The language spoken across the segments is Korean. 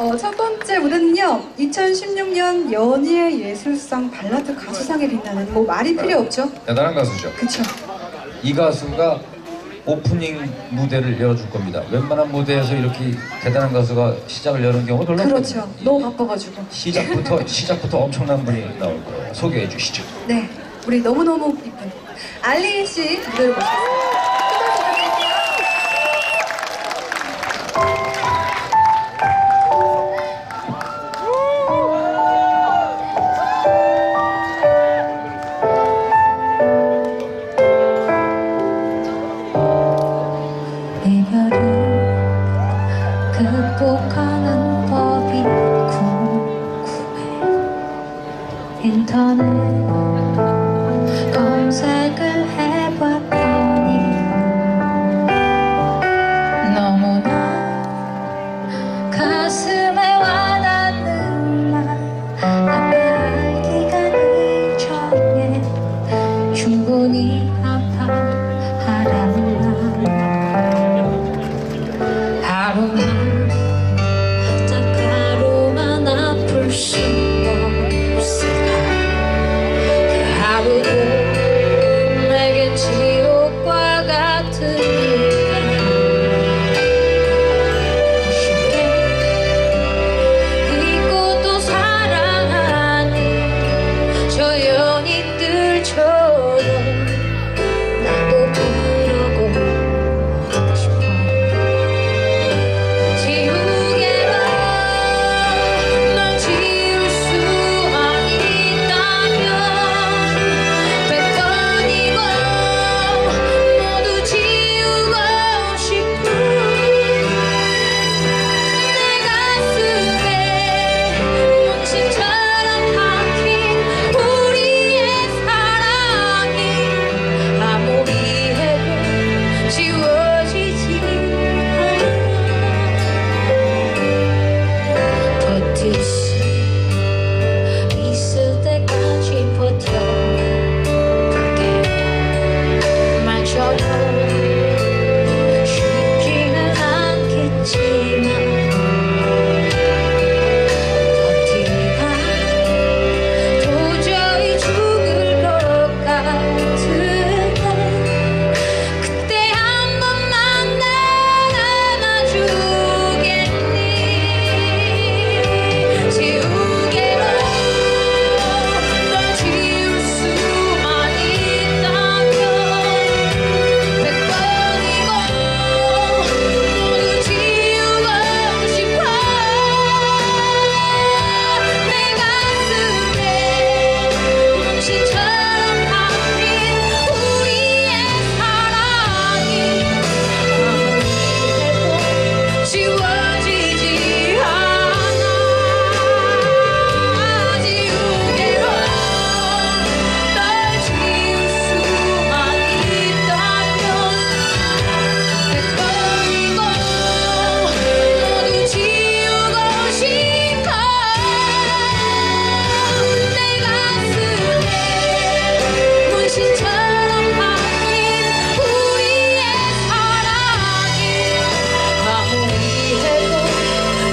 어, 첫 번째 무대는요, 2016년 연예 예술상 발라드 가수상에 빛나는 뭐 말이 필요 없죠? 대단한 가수죠. 그쵸? 이 가수가 오프닝 무대를 열어줄 겁니다. 웬만한 무대에서 이렇게 대단한 가수가 시작을 여는 경우 별로 그렇죠. 없거든요. 너무 바빠가지고. 시작부터 시작부터 엄청난 분이 나올 거예요. 소개해 주시죠. 네, 우리 너무너무 이쁜 알리 씨 무대를 모시겠습니다. 극복하는 법이 궁금해. 인터넷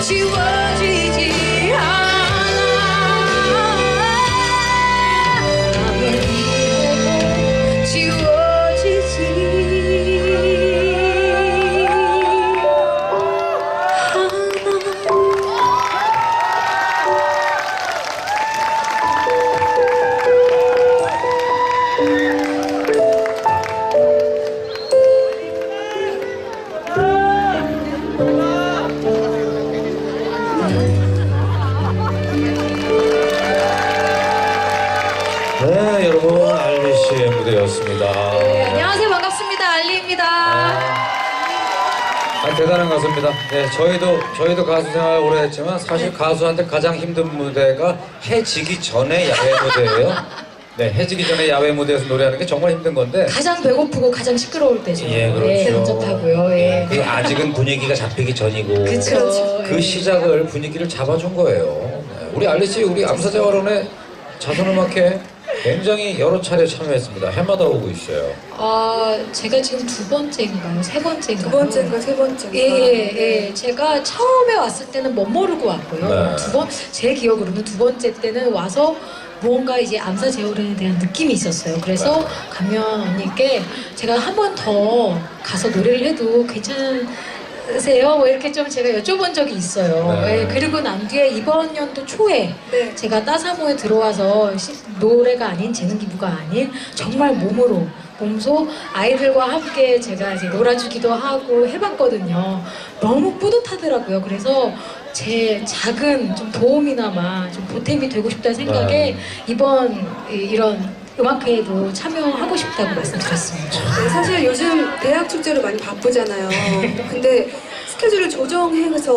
지워 네, 저희도 저희도 가수 생활 오래 했지만 사실 가수한테 가장 힘든 무대가 해지기 전에 야외 무대예요. 네, 해지기 전에 야외 무대에서 노래하는 게 정말 힘든 건데. 가장 배고프고 가장 시끄러울 때죠 예, 그렇죠. 예, 혼잡하고요 예. 그 아직은 분위기가 잡히기 전이고. 그렇죠 그 시작을 분위기를 잡아준 거예요. 네, 우리 알리 씨, 우리 암사자화론의 자선음악회 굉장히 여러 차례 참여했습니다. 해마다 오고 있어요. 아, 제가 지금 두 번째인가요? 세 번째인가요? 두 번째인가 세 번째인가? 예, 예, 예. 제가 처음에 왔을 때는 못 모르고 왔고요. 네. 두 번, 제 기억으로는 두 번째 때는 와서 무언가 이제 암사 제오른에 대한 느낌이 있었어요. 그래서 네. 가면 언니께 제가 한 번 더 가서 노래를 해도 괜찮으 세요? 뭐 이렇게 좀 제가 여쭤본 적이 있어요. 네. 예, 그리고 난 뒤에 이번 연도 초에 네. 제가 따사모에 들어와서 시- 노래가 아닌 재능 기부가 아닌 정말 몸으로 몸소 아이들과 함께 제가 이제 놀아주기도 하고 해봤거든요. 너무 뿌듯하더라고요. 그래서 제 작은 좀 도움이나마 좀 보탬이 되고 싶다는 생각에 네. 이번 이- 이런 음악회에도 참여하고 싶다고 말씀드렸습니다. 네, 사실 요즘 대학 축제로 많이 바쁘잖아요. 근데 스케줄을 조정해서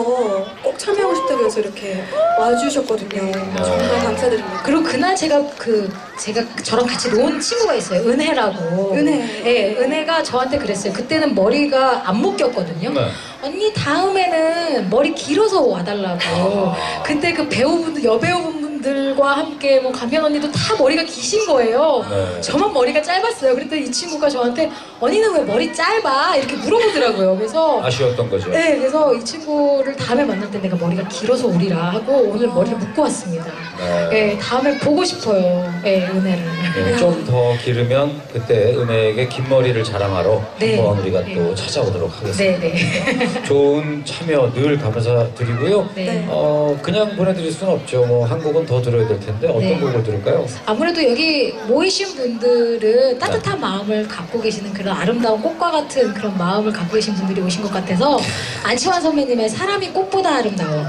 꼭 참여하고 싶다고 해서 이렇게 와주셨거든요. 정말 감사드립니다. 그리고 그날 제가 그 제가 저랑 같이 논 친구가 있어요. 은혜라고. 은혜. 네, 은혜가 저한테 그랬어요. 그때는 머리가 안 묶였거든요. 네. 언니 다음에는 머리 길어서 와달라고. 근데 그 배우분들 여배우분 들과 함께 뭐 감현 언니도 다 머리가 기신 거예요. 네. 저만 머리가 짧았어요. 그랬더니 이 친구가 저한테 언니는 왜 머리 짧아 이렇게 물어보더라고요. 그래서 아쉬웠던 거죠. 네, 그래서 이 친구를 다음에 만날 때 내가 머리가 길어서 오리라 하고 오늘 머리를 묶고 왔습니다. 네. 네, 다음에 보고 싶어요. 네, 은혜를. 네, 좀더 기르면 그때 은혜에게 긴 머리를 자랑하러 네. 한번 우리가 네. 또 찾아오도록 하겠습니다. 네, 네. 좋은 참여 늘 감사드리고요. 네. 어 그냥 보내드릴 수는 없죠. 뭐한 곡은 더 들어야 될 텐데 어떤 네. 곡을 들을까요? 아무래도 여기 모이신 분들은 따뜻한 마음을 갖고 계시는 그런 아름다운 꽃과 같은 그런 마음을 갖고 계신 분들이 오신 것 같아서 안치환 선배님의 사람이 꽃보다 아름다워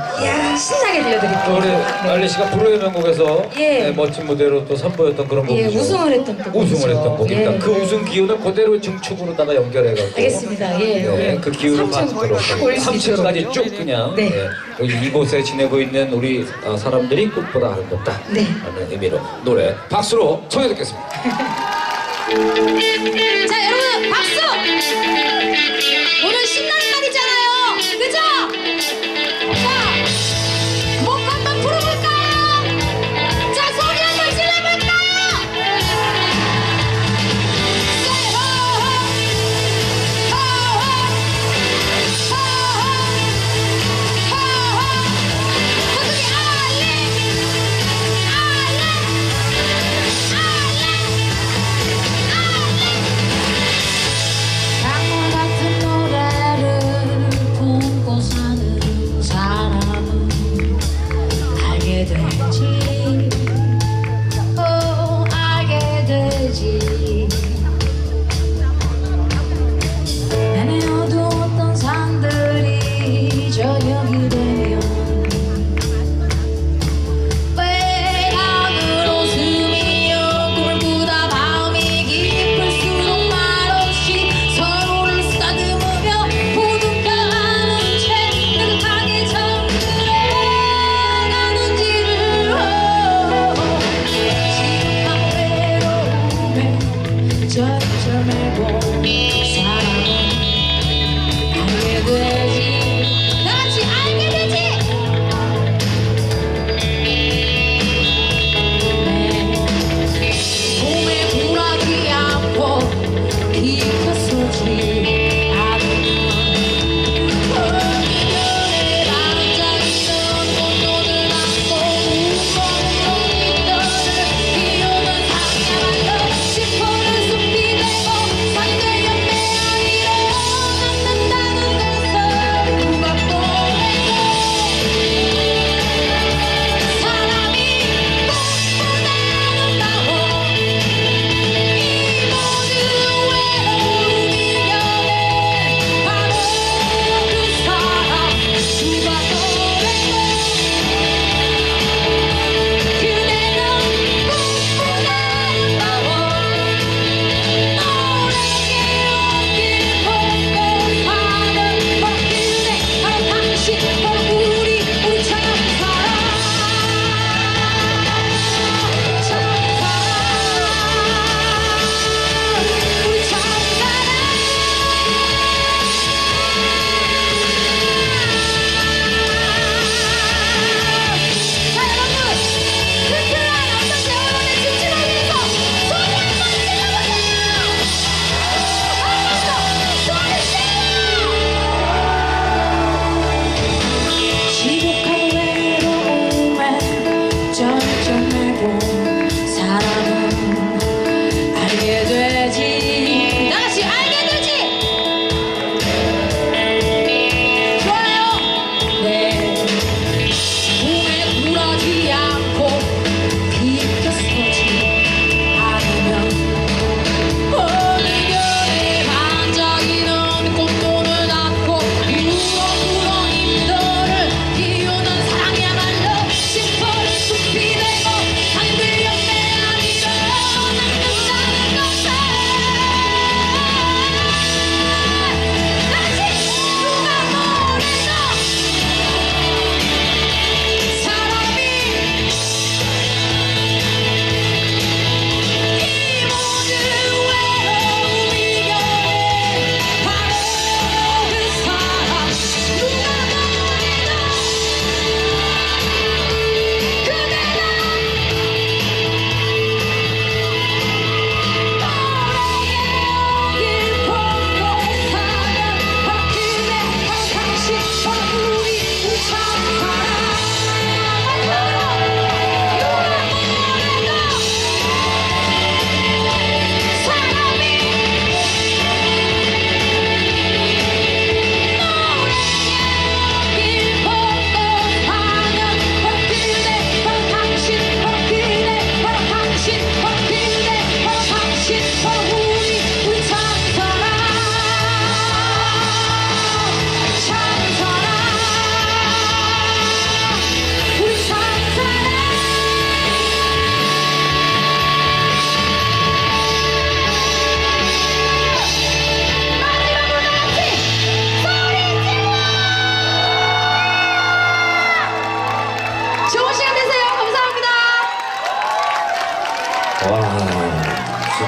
신나게 들려드릴게요. 또 우리 알리 씨가 불후의 명곡에서 예. 네, 멋진 무대로 또 선보였던 그런 예, 곡이죠. 우승을 했던 또 우승을. 했던 곡입니다. 예, 그 네. 우승 기운을 그대로 증축으로다가 연결해갖고 알겠습니다. 예. 네, 그 기운을 받도록 올릴 수 있도록. 3층까지 쭉 그냥 네. 네, 여기 이곳에 지내고 있는 우리 어, 사람들이 꽃보다 아름답다 네. 라는 의미로 노래 박수로 청해 듣겠습니다. 자 여러분 박수!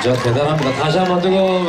진짜 대단합니다. 다시 한번 뜨거운